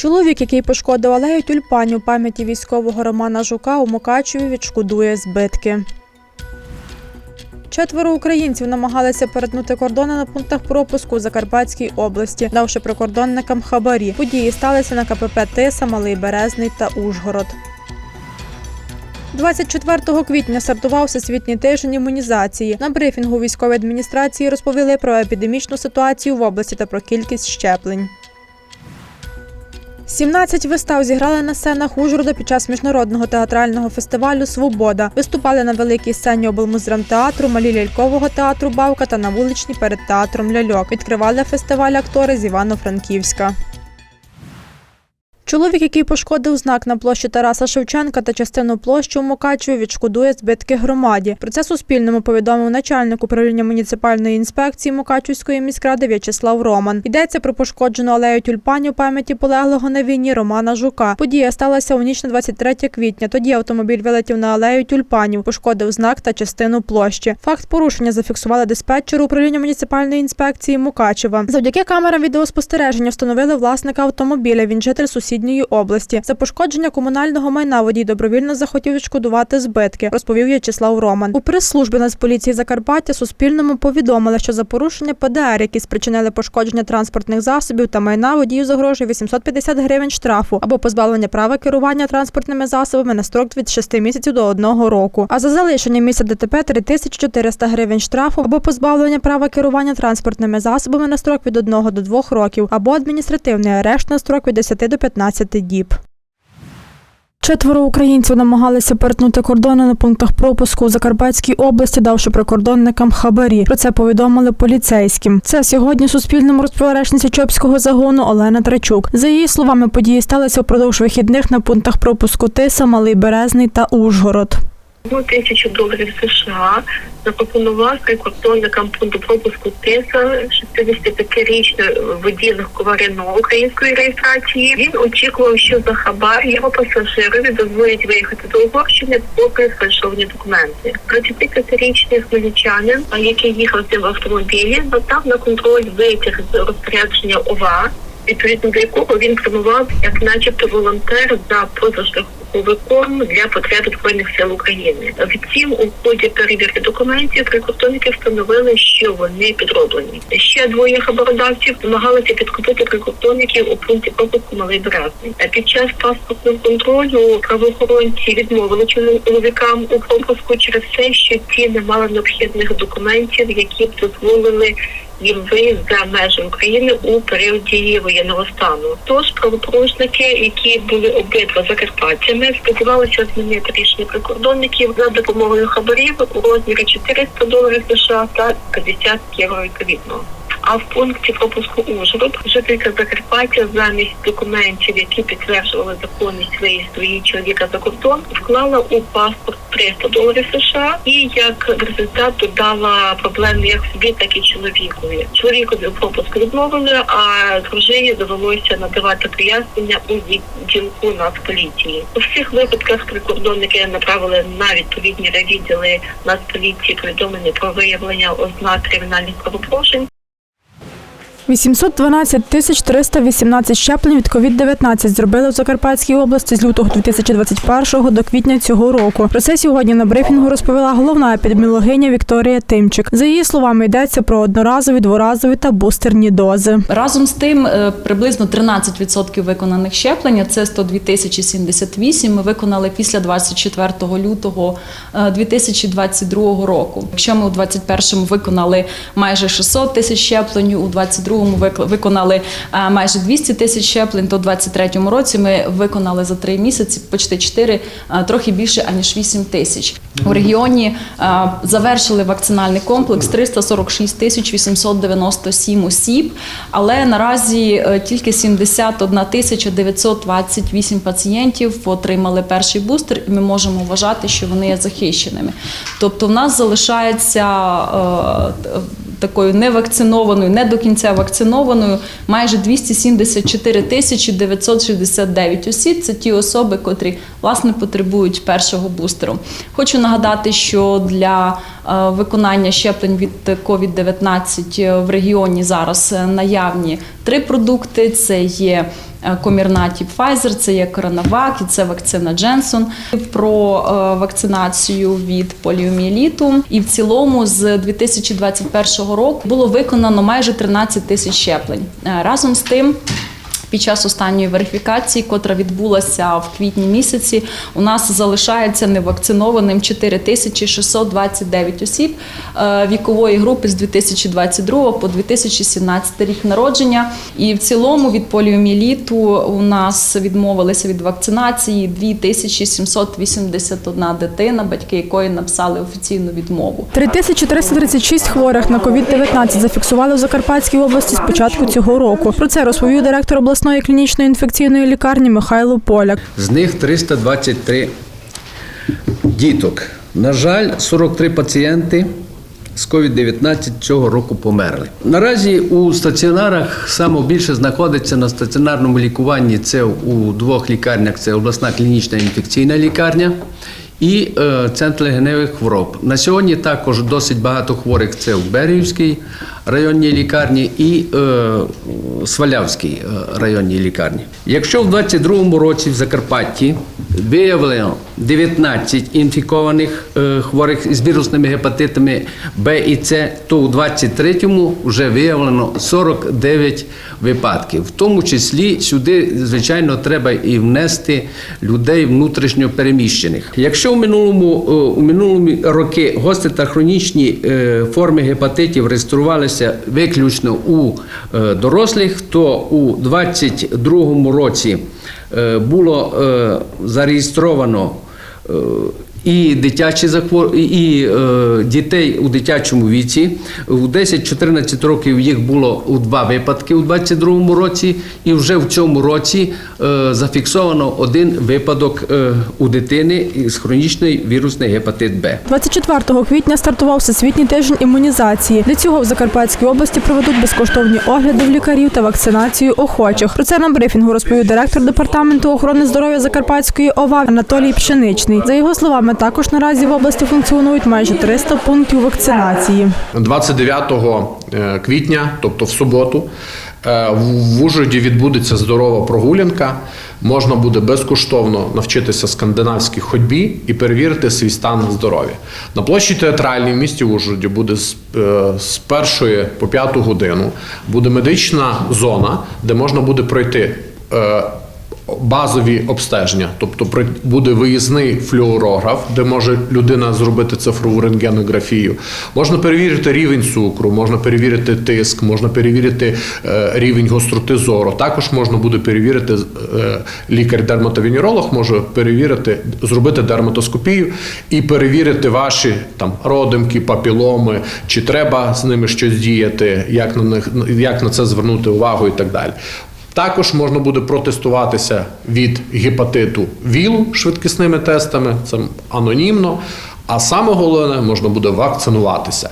Чоловік, який пошкодив алею тюльпанів пам'яті військового Романа Жука у Мукачеві, відшкодує збитки. Четверо українців намагалися перетнути кордони на пунктах пропуску у Закарпатській області, давши прикордонникам хабарі. Події сталися на КПП Тиса, Малий Березний та Ужгород. 24 квітня стартував всесвітній тиждень імунізації. На брифінгу військової адміністрації розповіли про епідемічну ситуацію в області та про кількість щеплень. 17 вистав зіграли на сценах Ужгорода під час міжнародного театрального фестивалю Свобода. Виступали на великій сцені облмуздрамтеатру, малі лялькового театру Бавка та на вуличній перед театром Ляльок. Відкривали фестиваль актори з Івано-Франківська. Чоловік, який пошкодив знак на площі Тараса Шевченка та частину площі у Мукачеві, відшкодує збитки громаді. Про це Суспільному повідомив начальник управління муніципальної інспекції Мукачівської міськради В'ячеслав Роман. Йдеться про пошкоджену алею тюльпанів пам'яті полеглого на війні Романа Жука. Подія сталася у ніч на 23 квітня. Тоді автомобіль вилетів на алею тюльпанів, пошкодив знак та частину площі. Факт порушення зафіксували диспетчери управління муніципальної інспекції Мукачева. Завдяки камерам відеоспостереження встановили власника автомобіля. Він житель сусідньої області. За пошкодження комунального майна водій добровільно захотів відшкодувати збитки, розповів В'ячеслав Роман. У прес-службі Нацполіції Закарпаття Суспільному повідомили, що за порушення ПДР, які спричинили пошкодження транспортних засобів та майна, водію загрожує 850 гривень штрафу або позбавлення права керування транспортними засобами на строк від 6 місяців до 1 року. А за залишення місця ДТП 3400 гривень штрафу або позбавлення права керування транспортними засобами на строк від 1 до 2 років, або адміністративний арешт на строк від 10 до 15 діб. Четверо українців намагалися перетнути кордони на пунктах пропуску у Закарпатській області, давши прикордонникам хабарі. Про це повідомили поліцейським. Це сьогодні Суспільному розповіла речниця Чопського загону Олена Трачук. За її словами, події сталися впродовж вихідних на пунктах пропуску Тиса, Малий Березний та Ужгород. Тисячу доларів США запропонував прикордонникам пункту пропуску ТИСа 65-річний водій легкого Рено української реєстрації. Він очікував, що за хабар його пасажирові дозволять виїхати до Угорщини попри фальшовані документи. 35-річний хмельничанин, який їхав в автомобілі, надав на контроль витяг з розпорядження ОВА відповідно до якого він прямував як, начебто, волонтер за позашляховиком для потреб збройних сил України. Втім, у ході перевірки документів прикордонники встановили, що вони підроблені. Ще двоє хабародавців намагалися підкупити прикордонників у пункті пропуску Малий Березний. А Під час паспортного контролю правоохоронці відмовили чоловікам у пропуску через те, що ті не мали необхідних документів, які б дозволили їм виїзд за межі України у період дії воєнного стану. Тож правопорушники, які були обидва закарпатцями, сподівалися змінити рішення прикордонників за допомогою хабарів у розмірі 400 доларів США та 50 євро відповідно. А в пункті пропуску Ужгород жителька Закарпаття замість документів, які підтверджували законність виїзду її чоловіка за кордон, вклала у паспорт 300 доларів США і як результат додала проблеми як собі, так і чоловікові. Чоловікові пропуск відмовили, а дружині довелося надавати пояснення у відділку Нацполіції. У всіх випадках прикордонники направили на відповідні відділи Нацполіції повідомлення про виявлення ознак кримінальних правопорушень. 812 тисяч 318 щеплень від COVID-19 зробили в Закарпатській області з лютого 2021 до квітня цього року. Про це сьогодні на брифінгу розповіла головна епідеміологиня Вікторія Тимчик. За її словами, йдеться про одноразові, дворазові та бустерні дози. Разом з тим, е, приблизно 13% виконаних щеплень, це 102 тисячі 78, ми виконали після 24 лютого е, 2022 року. Якщо ми у 21-му виконали майже 600 тисяч щеплень, у 22-му виконали майже 200 тисяч щеплень, то у 23-му році ми виконали за 3 місяці почти 4, е, трохи більше аніж 8 тисяч. У регіоні завершили вакцинальний комплекс 346 тисяч 897 осіб, але наразі е, тільки 71 тисяча 928 пацієнтів отримали перший бустер, і ми можемо вважати, що вони є захищеними. Тобто, в нас залишається е, такою невакцинованою, не до кінця вакцинованою, майже 274 тисячі 969 осіб. Це ті особи, котрі власне потребують першого бустеру. Хочу нагадати, що для виконання щеплень від COVID-19 в регіоні зараз е, наявні три продукти: це є е, комірнатів Pfizer, це є Коронавак і це вакцина Дженсон про е, вакцинацію від поліоміеліту. І в цілому з 2021 року було виконано майже 13 тисяч щеплень. Е, Разом з тим. Під час останньої верифікації, котра відбулася в квітні місяці, у нас залишається невакцинованим 4629 осіб е, вікової групи з 2022 по 2017 рік народження. І в цілому від поліоміеліту у нас відмовилися від вакцинації 2781 дитина, батьки якої написали офіційну відмову. 3336 хворих на COVID-19 зафіксували в Закарпатській області з початку цього року. Про це розповів директор обласної клінічної інфекційної лікарні Михайло Поляк. З них 323 діток. На жаль, 43 пацієнти з COVID-19 цього року померли. Наразі у стаціонарах саме більше знаходиться на стаціонарному лікуванні. Це у двох лікарнях: це обласна клінічна інфекційна лікарня. І е, центр легеневих хвороб. На сьогодні також досить багато хворих це в Беріївській районній лікарні і е, Свалявській е, районній лікарні. Якщо в 2022 році в Закарпатті виявлено 19 інфікованих е, хворих з вірусними гепатитами Б і С, то у 2023 вже виявлено 49 випадків. В тому числі сюди, звичайно, треба і внести людей внутрішньо переміщених. Якщо в минулому, е, у минулому роки гострі та хронічні е, форми гепатитів реєструвалися виключно у е, дорослих, то у 2022 році е, було е, зареєстровано і дитячі захвор... і е, дітей у дитячому віці. У 10-14 років їх було у два випадки у 22 році, і вже в цьому році е, зафіксовано один випадок е, у дитини з хронічний вірусний гепатит Б. 24 квітня стартував всесвітній тиждень імунізації. Для цього в Закарпатській області проведуть безкоштовні огляди в лікарів та вакцинацію охочих. Про це на брифінгу розповів директор департаменту охорони здоров'я Закарпатської ОВА Анатолій Пшеничний. За його словами, також наразі в області функціонують майже 300 пунктів вакцинації. 29 е, квітня, тобто в суботу, е, в Ужгороді відбудеться здорова прогулянка. Можна буде безкоштовно навчитися скандинавській ходьбі і перевірити свій стан здоров'я. На площі театральній в місті Ужгороді буде е, з першої по п'яту годину буде медична зона, де можна буде пройти. Базові обстеження, тобто буде виїзний флюорограф, де може людина зробити цифрову рентгенографію. Можна перевірити рівень цукру, можна перевірити тиск, можна перевірити е, рівень гостроти зору. Також можна буде перевірити е, лікар-дерматовенеролог може перевірити, зробити дерматоскопію і перевірити ваші там родимки, папіломи, чи треба з ними щось діяти, як на них як на це звернути увагу і так далі. Також можна буде протестуватися від гепатиту ВІЛу швидкісними тестами, це анонімно. А саме головне, можна буде вакцинуватися.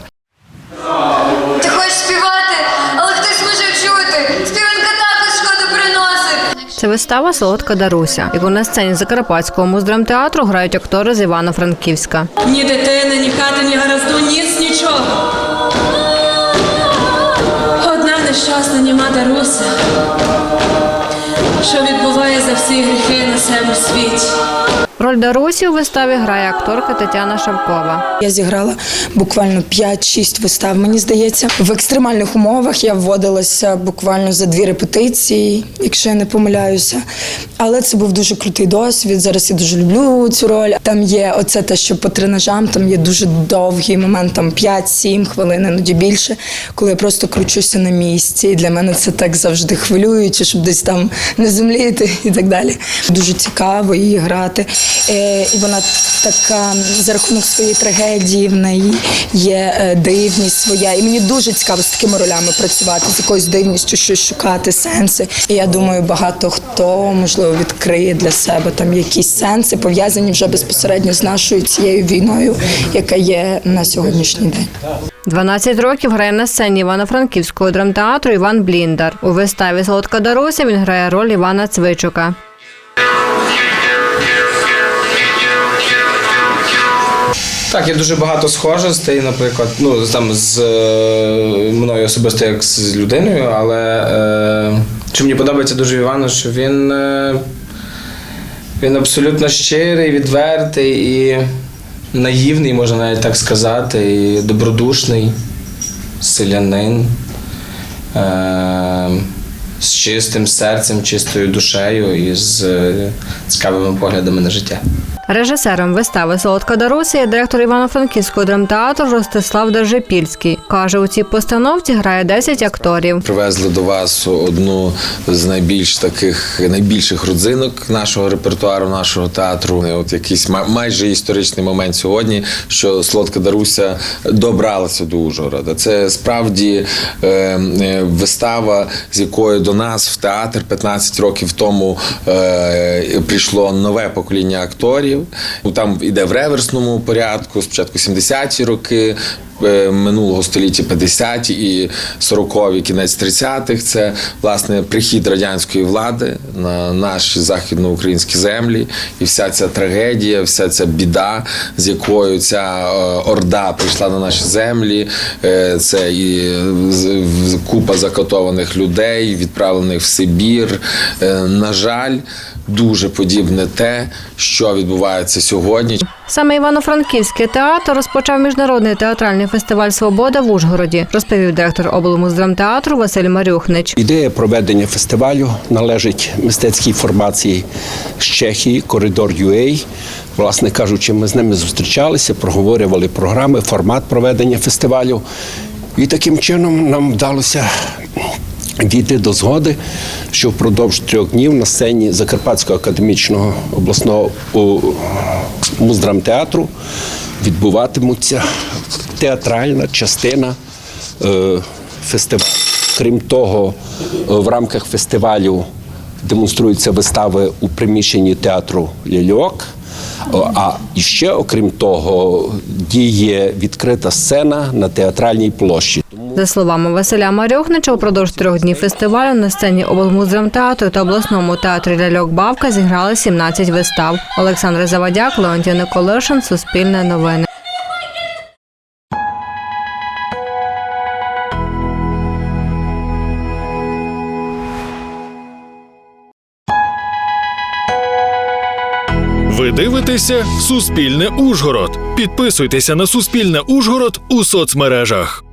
Ти хочеш співати, але хтось може чути. Співанка також шкоду приносить. Це вистава Солодка Даруся, яку на сцені Закарпатського муздрамтеатру грають актори з Івано-Франківська. Ні дитини, ні хати, ні гаразду, ніц, нічого. Одна нещасна німа за всі гріхи на себе світі. Роль Дарусі у виставі грає акторка Тетяна Шавкова. Я зіграла буквально 5-6 вистав, мені здається. В екстремальних умовах я вводилася буквально за дві репетиції, якщо я не помиляюся. Але це був дуже крутий досвід. Зараз я дуже люблю цю роль. Там є оце те, що по тренажам, там є дуже довгий момент, там 5-7 хвилин, іноді більше, коли я просто кручуся на місці. І для мене це так завжди хвилююче, щоб десь там не земліти і так далі. Дуже цікаво її грати. Е, І вона така за рахунок своєї трагедії, в неї є е, дивність своя. І мені дуже цікаво з такими ролями працювати, з якоюсь дивністю, щось шукати, сенси. І я думаю, багато хто можливо відкриє для себе там якісь сенси, пов'язані вже безпосередньо з нашою цією війною, яка є на сьогоднішній день. 12 років грає на сцені Івано-Франківського драмтеатру Іван Бліндар. У виставі Солодка Даруся він грає роль Івана Цвичука. Так, є дуже багато схожостей, наприклад, ну там з е, мною особисто як з людиною, але е, що мені подобається дуже в Івана, що він, е, він абсолютно щирий, відвертий і наївний, можна навіть так сказати, і добродушний, селянин. Е, з чистим серцем, чистою душею і з е, цікавими поглядами на життя. Режисером вистави Солодка Даруся є директор Івано-Франківського драмтеатру Ростислав Держипільський. Каже, у цій постановці грає 10 акторів. Привезли до вас одну з найбільш таких найбільших родзинок нашого репертуару, нашого театру. От якийсь ма- майже історичний момент сьогодні, що Солодка Даруся добралася до Ужгорода. Це справді е, е, вистава, з якою до нас в театр 15 років тому е, прийшло нове покоління акторів. Ну, Там іде в реверсному порядку, спочатку 70-ті роки, минулого століття 50-ті і 40-ві, кінець 30-х. Це власне прихід радянської влади на наші західноукраїнські землі, і вся ця трагедія, вся ця біда, з якою ця е, орда прийшла на наші землі. Е, Це і купа закатованих людей, відправлених в Сибір. Е, На жаль, дуже подібне те, що відбувається сьогодні. Саме Івано-Франківський театр розпочав міжнародний театральний фестиваль Свобода в Ужгороді, розповів директор облмуздрамтеатру Василь Марюхнич. Ідея проведення фестивалю належить мистецькій формації з Чехії, Коридор UA. Власне кажучи, ми з ними зустрічалися, проговорювали програми, формат проведення фестивалю. І таким чином нам вдалося дійти до згоди, що впродовж трьох днів на сцені Закарпатського академічного обласного муздрамтеатру відбуватимуться театральна частина е, фестивалю. Крім того, е, в рамках фестивалю демонструються вистави у приміщенні театру Ляльок. А ще, окрім того, діє відкрита сцена на театральній площі. За словами Василя Марюхнича, упродовж трьох днів фестивалю на сцені облмуздрамтеатру та обласному театрі Ляльок Бавка зіграли 17 вистав. Олександр Завадяк, Леонтій Николишин, Суспільне новини. Ви дивитеся Суспільне Ужгород. Підписуйтеся на Суспільне Ужгород у соцмережах.